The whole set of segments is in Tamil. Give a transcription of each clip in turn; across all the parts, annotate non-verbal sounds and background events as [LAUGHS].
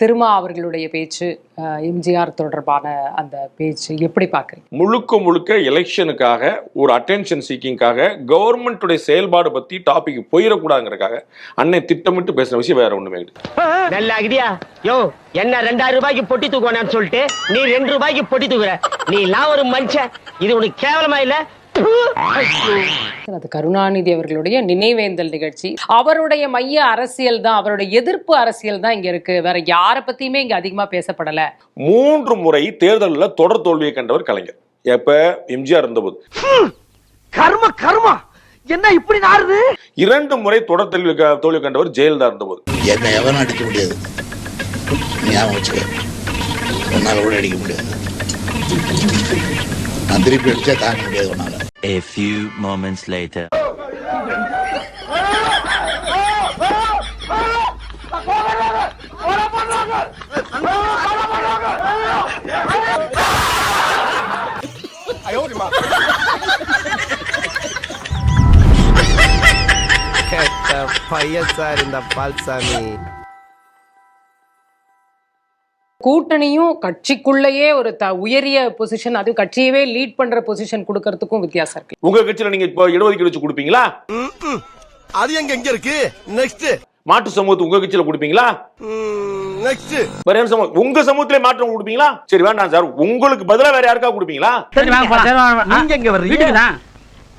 திருமா அவர்களுடைய பேச்சு எம்ஜிஆர் தொடர்பான அந்த பேச்சு எப்படி பார்க்குறீங்க? முழுக்க முழுக்க எலெக்ஷனுக்காக ஒரு அட்டென்ஷன் சீக்கிங்காக கவர்மெண்ட்டுடைய செயல்பாடு பத்தி டாபிக் போயிடக்கூடாதுங்கிறக்காக அன்னை திட்டமிட்டு பேசின விஷயம் வேற ஒண்ணுமே கிடையாது நல்லா ஆகிடியா யோ என்ன ரெண்டாயிரம் ரூபாய்க்கு பொட்டி தூக்குவானு சொல்லிட்டு நீ ரெண்டு ரூபாய்க்கு பொட்டி தூக்குற. நீ எல்லாம் ஒரு மனுஷன். இது உனக்கு கேவலமா இல்ல. அது கருணாநிதி அவர்களுடைய நினைவேந்தல் நிகழ்ச்சி. அவருடைய மைய அரசியல் தான் அவருடைய எதிர்ப்பு அரசியல் தான் இங்க இருக்கு. வேற யாரை பத்தியுமே இங்க அதிகமா பேசப்படல. மூன்று முறை தேர்தலில் தொடர் தோல்வியை கண்டவர் கலைஞர். எப்ப? எம்ஜிஆர் இருந்தபோது. கர்ம கர்மா! என்ன இப்படி நாருது இரண்டு முறை தொடர் தோல்வி தோல்வி கண்டவர் ஜெயலலிதா இருந்தபோது. என்னை எவனும் அடிக்க முடியாது. ஞாபகம் வச்சுக்க. உன்னால கூட அடிக்க முடியாது. நான் திருப்பி அடிச்சா தாங்க முடியாது உன்னால. A few moments later. கெட்ட பையன் சார் இந்த பால்சாமி கூட்டணியும் கட்சிக்குள்ளேயே ஒரு த உயரிய பொசிஷன் அது கட்சியவே லீட் பண்ற பொசிஷன் கொடுக்கறதுக்கும் வித்தியாசம் இருக்கு. உங்க கட்சியில நீங்க இப்போ இடஒதுக்கீடு வச்சு கொடுப்பீங்களா? அது எங்க எங்க இருக்கு? நெக்ஸ்ட் மாட்டு சமூகத்துக்கு உங்க கட்சியில கொடுப்பீங்களா? நெக்ஸ்ட் வேற என்ன சமூகம்? உங்க சமூகத்திலே மாற்றம் கொடுப்பீங்களா? சரி வேண்டாம் சார். உங்களுக்கு பதிலா வேற யாருக்கா கொடுப்பீங்களா? நீங்க எங்க வர்றீங்க?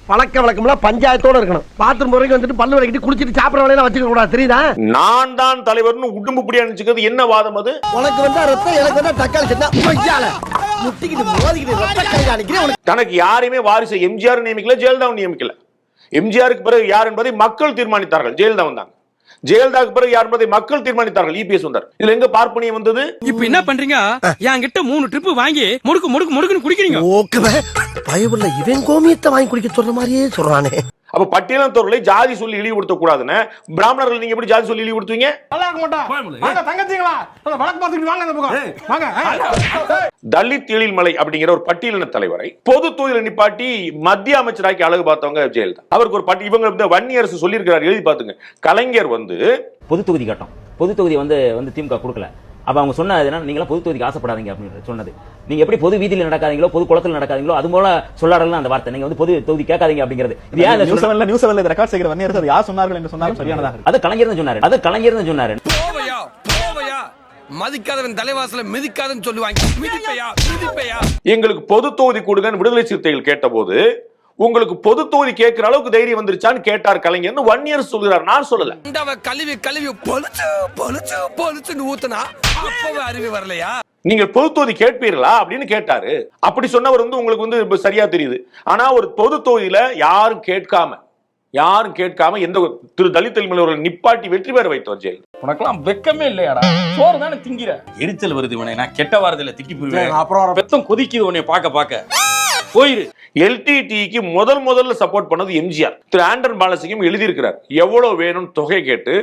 பழக்க வழக்கம்லாம் பஞ்சாயத்தோட இருக்கணும். பாத்ரூம் வரைக்கும் வந்துட்டு பல்லு வரைக்கிட்டு குளிச்சிட்டு சாப்பிட வேலையெல்லாம் வச்சுக்க கூடாது தெரியுதா? நான் தான் தலைவர்னு உடும்பு புடியா நினைச்சுக்கிறது என்ன வாதம் அது? உனக்கு வந்தா ரத்தம் எனக்கு வந்தா தக்காளி பொய்யால முட்டிக்கிட்டு மோதிக்கிட்டு ரத்த கை காணிக்கிறேன் உனக்கு. தனக்கு யாரையுமே வாரிசு எம்ஜிஆர் நியமிக்கல ஜெயலலிதாவும் நியமிக்கல. எம்ஜிஆருக்கு பிறகு யார் என்பதை மக்கள் தீர்மானித்தார்கள் ஜெயலலிதா வந்தாங்க. ஜெயலலிதாவுக்கு பிறகு யார் என்பதை மக்கள் தீர்மானித்தார்கள். இபிஎஸ் வந்தார். இதுல எங்க பார்ப்பனியம் வந்தது? இப்ப என்ன பண்றீங்க? என்கிட்ட மூணு ட்ரிப் வாங்கி முடுக்கு முடுக்கு முடுக்குன்னு குடிக்கிறீங்க. ஓகே பயவுள்ள இவன் கோமியத்தை வாங்கி குடிக்க சொல்ற மாதிரியே சொல்றானே. அப்ப பட்டியலத்தோர்களை ஜாதி சொல்லி இழிவுபடுத்த கூடாதுன்னு பிராமணர்கள் நீங்க எப்படி ஜாதி சொல்லி இழிவுபடுத்துவீங்க? தலித் எழில்மலை அப்படிங்கிற ஒரு பட்டியலின தலைவரை பொது தொழில நிப்பாட்டி மத்திய அமைச்சராக்கி அழகு பார்த்தவங்க ஜெயலலிதா. அவருக்கு ஒரு பட்டி இவங்க இந்த வன்னி அரசு சொல்லியிருக்கிறார். எழுதி பாத்துங்க கலைஞர் வந்து பொது தொகுதி கட்டம். பொது தொகுதி வந்து வந்து திமுக கொடுக்கல. அப்ப அவங்க சொன்னது என்ன நீங்க பொது தொகுதிக்கு ஆசைப்படாதீங்க அப்படின்னு சொன்னது. நீங்க எப்படி பொது வீதியில் நடக்காதீங்களோ பொது குளத்தில் நடக்காதீங்களோ அது போல சொல்லாடலாம் அந்த வார்த்தை. நீங்க வந்து பொது தொகுதி கேட்காதீங்க அப்படிங்கிறது. இது ஏன் நியூஸ் செவன்ல நியூஸ் செவன்ல ரெக்கார்ட் செய்கிற வன்னியர் அது யார் சொன்னார்கள் என்று சொன்னாலும் சரியானதாக. அது கலைஞர் சொன்னாரு. அது கலைஞர் சொன்னாரு. போவையா போவையா? மதிக்காதவன் தலைவாசல மிதிக்காதன்னு சொல்லுவாங்க. எங்களுக்கு பொது தொகுதி கொடுங்கன்னு விடுதலை சிறுத்தைகள் கேட்டபோது உங்களுக்கு பொது தொகுதி கேட்கிற அளவுக்கு தைரியம் வந்துருச்சான்னு கேட்டார் கலைஞர்னு வன்னியர் சொல்கிறார் நான் சொல்லல. கழுவி கழுவி பொலிச்சு பொலிச்சு பொலிச்சுன்னு ஊத்துனா அப்பவே அறிவு வரலையா? நீங்கள் பொது தொகுதி கேட்பீர்களா அப்படின்னு கேட்டாரு. அப்படி சொன்னவர் வந்து உங்களுக்கு வந்து சரியா தெரியுது. ஆனா ஒரு பொது தொகுதியில யாரும் கேட்காம யாரும் கேட்காம எந்த ஒரு- திரு தலித் தலைமையில் நிப்பாட்டி வெற்றி பெற வைத்தவர் ஜெயலலிதா. உனக்கெல்லாம் வெக்கமே இல்லையாடா? சோறு தானே திங்கிற? எரிச்சல் வருது இவனை. நான் கெட்ட வாரத்துல திட்டி போயிருவேன் அப்புறம் பெத்தம் கொதிக்குது உன்னை பார்க்க பார்க்க. போயிரு. எல்டிடிக்கு முதல் முதல்ல சப்போர்ட் பண்ணது எம்ஜிஆர் திரு ஆண்டன் பாலசிங்கம் எழுதியிருக்கிறார் எவ்வளவு வேணும் தொகை கேட்டு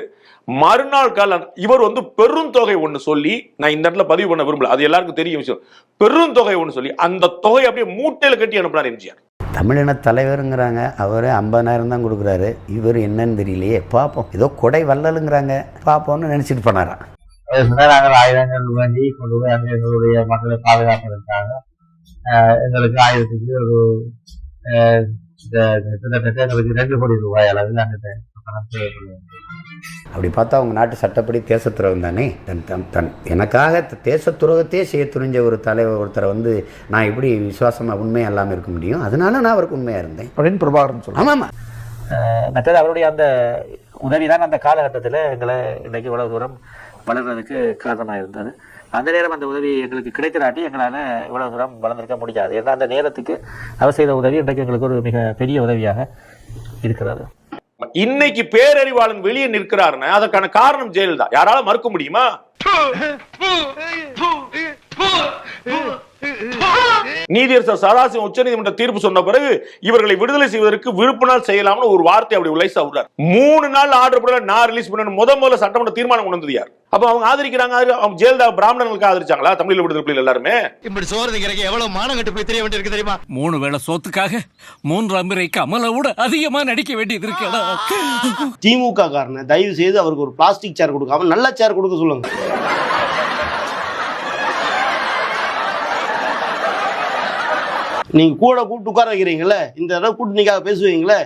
மறுநாள் கால இவர் வந்து பெரும் தொகை ஒண்ணு சொல்லி நான் இந்த இடத்துல பதிவு பண்ண விரும்பல அது எல்லாருக்கும் தெரியும் விஷயம். பெரும் தொகை ஒண்ணு சொல்லி அந்த தொகை அப்படியே மூட்டையில கட்டி அனுப்புனார் எம்ஜிஆர் தமிழின தலைவருங்கிறாங்க அவர் ஐம்பதாயிரம் தான் கொடுக்குறாரு. இவர் என்னன்னு தெரியலையே பார்ப்போம் ஏதோ கொடை வள்ளலுங்கிறாங்க பார்ப்போம்னு நினச்சிட்டு போனாராம். நாங்கள் ஆயுதங்கள் வாங்கி கொண்டு போய் அங்கே எங்களுடைய மக்களை பாதுகாப்பதற்காக எங்களுக்கு ஆயுதத்துக்கு ஒரு கிட்டத்தட்ட எங்களுக்கு ரெண்டு கோடி ரூபாய் அளவில் அந்த பணம் அப்படி பார்த்தா அவங்க நாட்டு சட்டப்படி தேச துரோகம் தானே? தன் தன் தன் எனக்காக த- தேச துரோகத்தையே செய்ய துணிஞ்ச ஒரு தலைவர் ஒருத்தரை வந்து நான் எப்படி விசுவாசமாக உண்மையாக இல்லாமல் இருக்க முடியும்? அதனால நான் அவருக்கு உண்மையாக இருந்தேன். அப்படின்னு பிரபாகரன் சொல்றான் ஆமாம். மற்றது அவருடைய அந்த உதவி தான் அந்த காலகட்டத்தில் எங்களை இன்னைக்கு இவ்வளவு தூரம் வளர்றதுக்கு காரணமாக இருந்தது. அந்த நேரம் அந்த உதவி எங்களுக்கு கிடைக்கிறாட்டி எங்களால் இவ்வளவு தூரம் வளர்ந்திருக்க முடியாது. ஏன்னா அந்த நேரத்துக்கு அவர் செய்த உதவி இன்றைக்கு எங்களுக்கு ஒரு மிக பெரிய உதவியாக இருக்கிறது. இன்னைக்கு பேரறிவாளன் வெளியே நிற்கிறாருன்னா அதற்கான காரணம் ஜெயலலிதா. யாரால மறுக்க முடியுமா? நீதியரசர் சதாசிவம் உச்சநீதிமன்ற தீர்ப்பு சொன்ன பிறகு இவர்களை விடுதலை செய்வதற்கு விருப்ப நாள் செய்யலாம்னு ஒரு வார்த்தை அப்படி லைசா விடுறார் மூணு நாள் ஆர்டர் போட நான் ரிலீஸ் பண்ணணும். முத முதல்ல சட்டமன்ற தீர்மானம் கொண்டு வந்தது யார்? அப்ப அவங்க ஆதரிக்கிறாங்க ஆதரி- அவங்க ஜெயலலிதா பிராமணர்களுக்கு ஆதரிச்சாங்களா? தமிழில் விடுதலை புலிகள் எல்லாருமே? இப்படி சோறு திங்கிறக்கு எவ்வளவு மானம் கட்டு போய் தெரிய வேண்டியிருக்கு தெரியுமா? மூணு வேளை சோத்துக்காக மூன்று அம்பிரை கமலை விட அதிகமா நடிக்க வேண்டியது இருக்கடா திமுக காரனை தயவு செய்து அவருக்கு ஒரு பிளாஸ்டிக் சேர் கொடுக்காம நல்ல சேர் கொடுக்க சொல்லுங்க. நீங்க கூட கூப்பிட்டு உட்கார வைக்கிறீங்களே இந்த தடவை கூப்பிட்டு நீங்க பேசுவீங்களே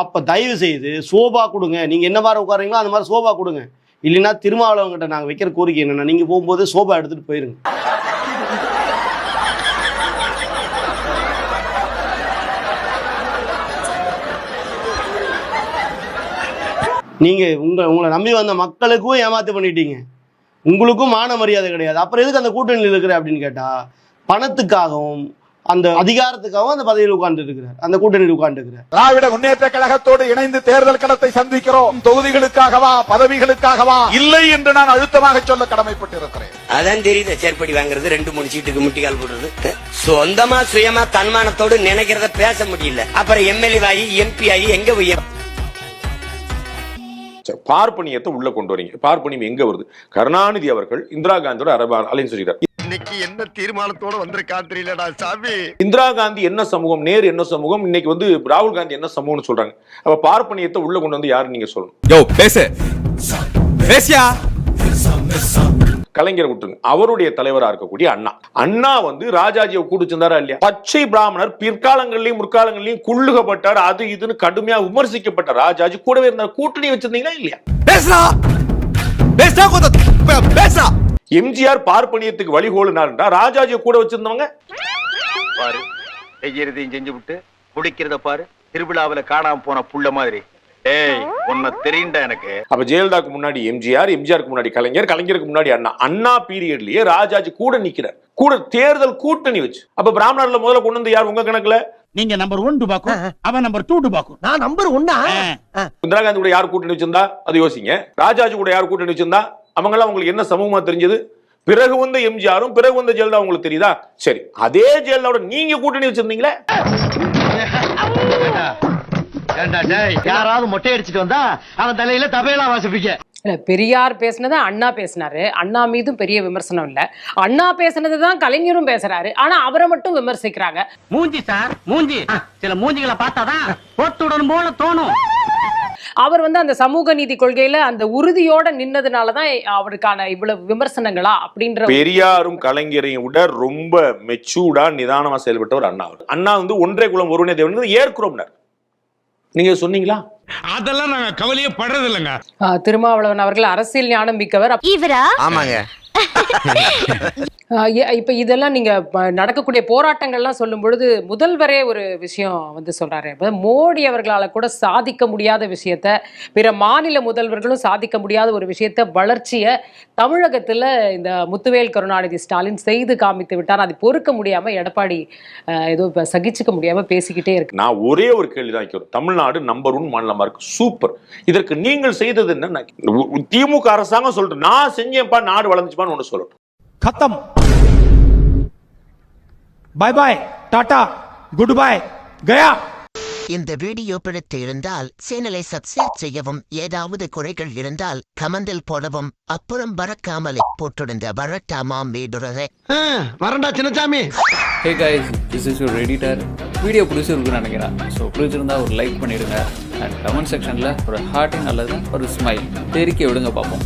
அப்ப தயவு செய்து சோபா கொடுங்க. நீங்க என்ன மாதிரி உட்காரீங்களோ அந்த மாதிரி சோபா கொடுங்க. இல்லைன்னா திருமாவளவங்கிட்ட நாங்க வைக்கிற கோரிக்கை என்னன்னா நீங்க போகும்போது சோபா எடுத்துட்டு போயிருங்க. நீங்க உங்க உங்களை நம்பி வந்த மக்களுக்கும் ஏமாத்து பண்ணிட்டீங்க. உங்களுக்கும் மான மரியாதை கிடையாது. அப்புறம் எதுக்கு அந்த கூட்டணியில் இருக்கிற அப்படின்னு கேட்டால் பணத்துக்காகவும் அந்த அதிகாரத்துக்காகவும் அந்த பதவியில் உட்கார்ந்து இருக்கிறார் அந்த கூட்டணியில் உட்கார்ந்து இருக்கிறார் திராவிட முன்னேற்ற கழகத்தோடு இணைந்து தேர்தல் களத்தை சந்திக்கிறோம். தொகுதிகளுக்காகவா பதவிகளுக்காகவா? இல்லை என்று நான் அழுத்தமாக சொல்ல கடமைப்பட்டிருக்கிறேன். அதான் தெரியுது செருப்படி வாங்குறது ரெண்டு மூணு சீட்டுக்கு முட்டிக்கால் போடுறது. சொந்தமா சுயமா தன்மானத்தோடு நினைக்கிறத பேச முடியல. அப்புறம் எம்எல்ஏ ஆகி எம்பி ஆகி எங்க போய் பார்ப்பனியத்தை உள்ள கொண்டு வரீங்க. பார்ப்பனியம் எங்க வருது? கருணாநிதி அவர்கள் இந்திரா காந்தியோட அரபா அலைன்னு சொல்லிட்டார். இன்னைக்கு என்ன தீர்மானத்தோட வந்திருக்கான் தெரியலடா சாமி. இந்திரா காந்தி என்ன சமூகம் நேரு என்ன சமூகம் இன்னைக்கு வந்து ராகுல் காந்தி என்ன சமூகம்னு சொல்றாங்க. அப்ப பார்ப்பனியத்தை உள்ள கொண்டு வந்து யாரு நீங்க சொல்லணும்? யோ பேசு. பேசியா? கலைஞரை விட்டுருங்க. அவருடைய தலைவரா இருக்கக்கூடிய அண்ணா. அண்ணா வந்து ராஜாஜியை கூட்டிச்சிருந்தாரா இல்லையா? பச்சை பிராமணர் பிற்காலங்கள்லயும் முற்காலங்கள்லயும் குள்ளுகப்பட்டார் அது இதுன்னு கடுமையா விமர்சிக்கப்பட்ட ராஜாஜி கூடவே இருந்தார். கூட்டணி வச்சிருந்தீங்களா இல்லையா? பேசுறா பேசுறா கொஞ்சம். பேசுறா எம்ஜிஆர் பார்ப்பனியத்துக்கு வழிகோலுனாருண்டா ராஜாஜியை கூட வச்சிருந்தவங்க? பாரு செய்யறதையும் செஞ்சு விட்டு குடிக்கிறத பாரு திருவிழாவுல காணாம போன புள்ள மாதிரி. ஏய் உன்னை தெரியுண்டா எனக்கு. அப்ப ஜெயலலிதாக்கு முன்னாடி எம்ஜிஆர் எம்ஜிஆருக்கு முன்னாடி கலைஞர் கலைஞருக்கு முன்னாடி அண்ணா. அண்ணா பீரியட்லயே ராஜாஜி கூட நிக்கிறார். கூட தேர்தல் கூட்டணி வச்சு. அப்ப பிராமணர்ல முதல்ல கொண்டு வந்து யார் உங்க கணக்குல? நீங்க நம்பர் ஒன் அவன் நம்பர் டூ நான் நம்பர் ஒன்னா இந்திரா காந்தி கூட யார் கூட்டணி வச்சிருந்தா? அது யோசிங்க. ராஜாஜி கூட யார் கூட்டணி வச்சிருந்தா? அவங்க எல்லாம் உங்களுக்கு என்ன சமூகமா தெரிஞ்சது? பிறகு வந்த எம்ஜிஆரும் பிறகு வந்த ஜெயலலிதா உங்களுக்கு தெரியுதா? சரி அதே ஜெயலலிதாவோட நீங்க கூட்டணி வச்சிருந்தீங்களே? யாராவது மொட்டை அடிச்சிட்டு வந்தா அவன் தலையில தபையலா வாசிப்பீங்க இல்ல பெரியார் பேசுனதை அண்ணா பேசினாரு. அண்ணா மீதும் பெரிய விமர்சனம் இல்ல. அண்ணா பேசுனது தான் கலைஞரும் பேசுறாரு. ஆனா அவரை மட்டும் விமர்சிக்கிறாங்க. மூஞ்சி சார் மூஞ்சி. சில மூஞ்சிகளை பார்த்தாதான் போட்டுடன் போல தோணும். அவர் வந்து அந்த சமூக நீதி கொள்கையில அந்த உறுதியோட நின்னதுனால தான் அவருக்கான இவ்வளவு விமர்சனங்களா அப்படின்ற பெரியாரும் கலைஞரையும் விட ரொம்ப மெச்சூர்டா நிதானமா செயல்பட்டவர் அண்ணா அவர். அண்ணா வந்து ஒன்றே குலம் ஒருவனே தேவன் ஏற்கிறோம்னார். நீங்க சொன்னீங்களா? அதெல்லாம் நாங்க கவலையே படுறது இல்லைங்க திருமாவளவன் அவர்கள் அரசியல் ஞானம் மிக்கவர். இவரா? ஆமாங்க. [LAUGHS] இப்போ இதெல்லாம் நீங்கள் நடக்கக்கூடிய போராட்டங்கள்லாம் சொல்லும் பொழுது முதல்வரே ஒரு விஷயம் வந்து சொல்கிறாரு மோடி அவர்களால் கூட சாதிக்க முடியாத விஷயத்த பிற மாநில முதல்வர்களும் சாதிக்க முடியாத ஒரு விஷயத்த வளர்ச்சியை தமிழகத்தில் இந்த முத்துவேல் கருணாநிதி ஸ்டாலின் செய்து காமித்து விட்டார். அது பொறுக்க முடியாமல் எடப்பாடி ஏதோ இப்போ சகிச்சுக்க முடியாமல் பேசிக்கிட்டே இருக்கு. நான் ஒரே ஒரு கேள்வி தான் தமிழ்நாடு நம்பர் ஒன் மாநிலமா இருக்கு. சூப்பர் இதற்கு நீங்கள் செய்தது என்ன நான் திமுக அரசாங்கம் சொல்லிட்டு நான் செஞ்சேன்ப்பா நாடு வளர்ந்துச்சுப்பான்னு ஒன்று சொல்லட்டும். खत्म bye bye tata goodbye गया இந்த வீடியோ பிடித்து இருந்தால் சேனலை சப்ஸ்கிரைப் செய்யவும் ஏதாவது குறைகள் இருந்தால் கமெண்டில் போடவும் அப்புறம் பறக்காமலே போட்டிருந்த வரட்டாமாம் வீடுறதை வரண்டா Chinnasamy hey guys this is your editor video பிடிச்சிருக்குன்னு நினைக்கிறேன் ஸோ பிடிச்சிருந்தா ஒரு லைக் பண்ணிடுங்க அண்ட் கமெண்ட் செக்ஷனில் ஒரு ஹார்ட்டிங் அல்லது ஒரு ஸ்மைல் தெரிக்க விடுங்க பார்ப்போம்